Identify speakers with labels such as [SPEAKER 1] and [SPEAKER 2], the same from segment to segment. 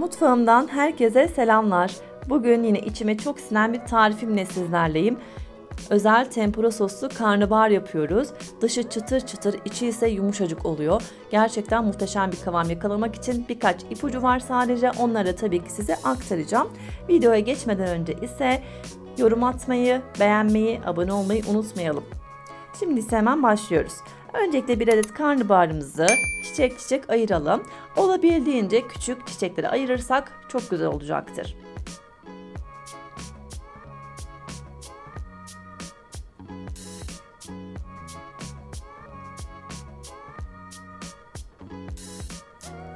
[SPEAKER 1] Mutfağımdan herkese selamlar. Bugün yine içime çok sinen bir tarifimle sizlerleyim. Özel tempura soslu karnabahar yapıyoruz. Dışı çıtır çıtır, içi ise yumuşacık oluyor. Gerçekten muhteşem bir kıvam yakalamak için birkaç ipucu var sadece. Onları tabii ki size aktaracağım. Videoya geçmeden önce ise yorum atmayı, beğenmeyi, abone olmayı unutmayalım. Şimdi ise hemen başlıyoruz. Öncelikle bir adet karnabaharımızı çiçek çiçek ayıralım. Olabildiğince küçük çiçekleri ayırırsak çok güzel olacaktır.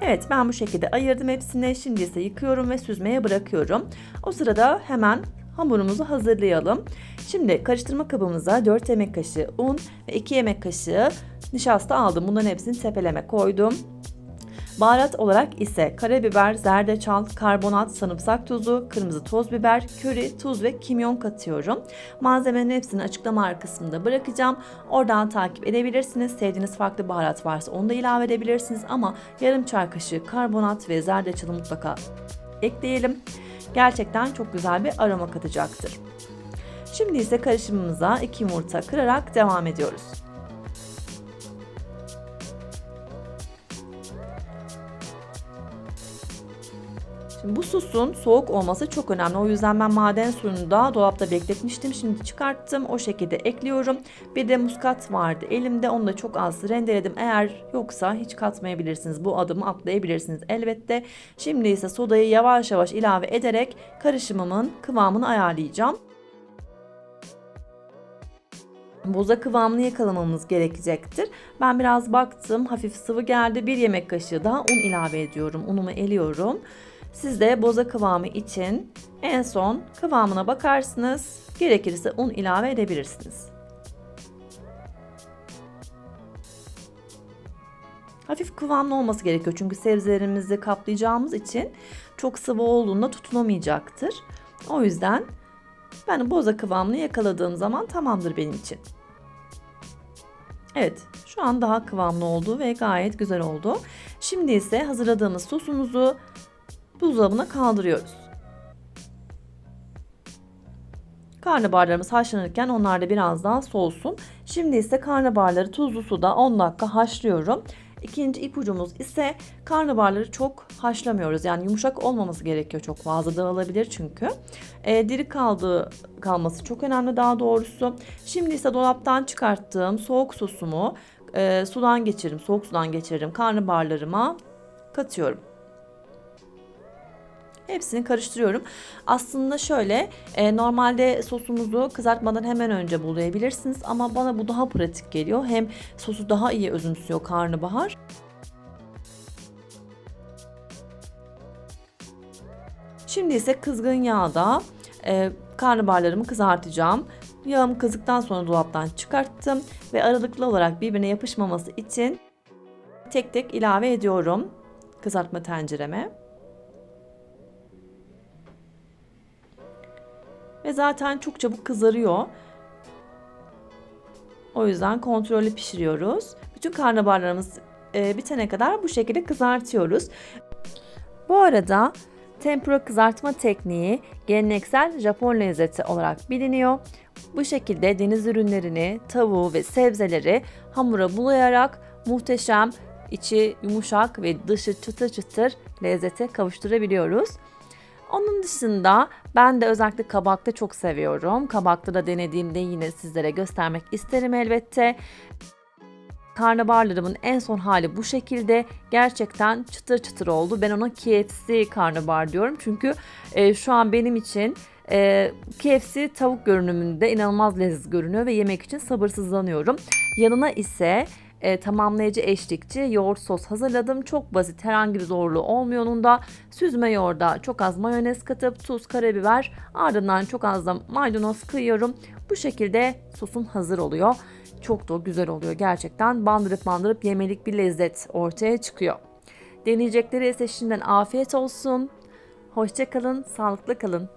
[SPEAKER 1] Evet ben bu şekilde ayırdım hepsini. Şimdi ise yıkıyorum ve süzmeye bırakıyorum. O sırada hemen hamurumuzu hazırlayalım. Şimdi karıştırma kabımıza 4 yemek kaşığı un ve 2 yemek kaşığı nişasta aldım. Bunların hepsini tepeleme koydum. Baharat olarak ise karabiber, zerdeçal, karbonat, sarımsak tozu, kırmızı toz biber, köri, tuz ve kimyon katıyorum. Malzemenin hepsini açıklama kısmında bırakacağım. Oradan takip edebilirsiniz. Sevdiğiniz farklı baharat varsa onu da ilave edebilirsiniz ama yarım çay kaşığı karbonat ve zerdeçalı mutlaka ekleyelim. Gerçekten çok güzel bir aroma katacaktır. Şimdi ise karışımımıza 2 yumurta kırarak devam ediyoruz. Şimdi bu sosun soğuk olması çok önemli. O yüzden ben maden suyunu da dolapta bekletmiştim. Şimdi çıkarttım. O şekilde ekliyorum. Bir de muskat vardı elimde. Onu da çok az rendeledim. Eğer yoksa hiç katmayabilirsiniz. Bu adımı atlayabilirsiniz elbette. Şimdi ise sodayı yavaş yavaş ilave ederek karışımımın kıvamını ayarlayacağım boza kıvamını yakalamamız gerekecektir. Ben biraz baktım hafif sıvı geldi. Bir yemek kaşığı daha un ilave ediyorum. Unumu eliyorum. Siz de boza kıvamı için en son kıvamına bakarsınız. Gerekirse un ilave edebilirsiniz. Hafif kıvamlı olması gerekiyor çünkü sebzelerimizi kaplayacağımız için çok sıvı olduğunda tutunamayacaktır. O yüzden ben boza kıvamını yakaladığım zaman tamamdır benim için. Evet şu an daha kıvamlı oldu ve gayet güzel oldu. Şimdi ise hazırladığımız sosumuzu buzdolabına kaldırıyoruz. Karnabaharlarımız haşlanırken onlar da biraz daha soğusun. Şimdi ise karnabaharları tuzlu suda 10 dakika haşlıyorum. İkinci ipucumuz ise karnabaharları çok haşlamıyoruz. Yani yumuşak olmaması gerekiyor çok fazla dağılabilir çünkü. E, diri kaldığı kalması çok önemli daha doğrusu. Şimdi ise dolaptan çıkarttığım soğuk sosumu e, sudan geçiririm, soğuk sudan geçiririm karnabaharlarıma katıyorum. Hepsini karıştırıyorum. Aslında şöyle e, normalde sosumuzu kızartmadan hemen önce bulayabilirsiniz ama bana bu daha pratik geliyor. Hem sosu daha iyi özümsüyor karnabahar. Şimdi ise kızgın yağda e, karnabaharlarımı kızartacağım. Yağım kızdıktan sonra dolaptan çıkarttım ve aralıklı olarak birbirine yapışmaması için tek tek ilave ediyorum kızartma tencereme. Ve zaten çok çabuk kızarıyor. O yüzden kontrollü pişiriyoruz. Bütün karnabaharlarımız e, bitene kadar bu şekilde kızartıyoruz. Bu arada tempura kızartma tekniği geleneksel Japon lezzeti olarak biliniyor. Bu şekilde deniz ürünlerini, tavuğu ve sebzeleri hamura bulayarak muhteşem, içi yumuşak ve dışı çıtır çıtır lezzete kavuşturabiliyoruz. Onun dışında ben de özellikle kabakta çok seviyorum. Kabakta da denediğimde yine sizlere göstermek isterim elbette. Karnabaharlarımın en son hali bu şekilde. Gerçekten çıtır çıtır oldu. Ben ona KFC karnabahar diyorum. Çünkü e, şu an benim için e, KFC tavuk görünümünde inanılmaz lezzetli görünüyor ve yemek için sabırsızlanıyorum. Yanına ise e, tamamlayıcı eşlikçi yoğurt sos hazırladım. Çok basit herhangi bir zorluğu olmuyor onun da. Süzme yoğurda çok az mayonez katıp tuz, karabiber ardından çok az da maydanoz kıyıyorum. Bu şekilde sosum hazır oluyor. Çok da güzel oluyor gerçekten. Bandırıp bandırıp yemelik bir lezzet ortaya çıkıyor. Deneyecekleri ise şimdiden afiyet olsun. Hoşçakalın, sağlıklı kalın.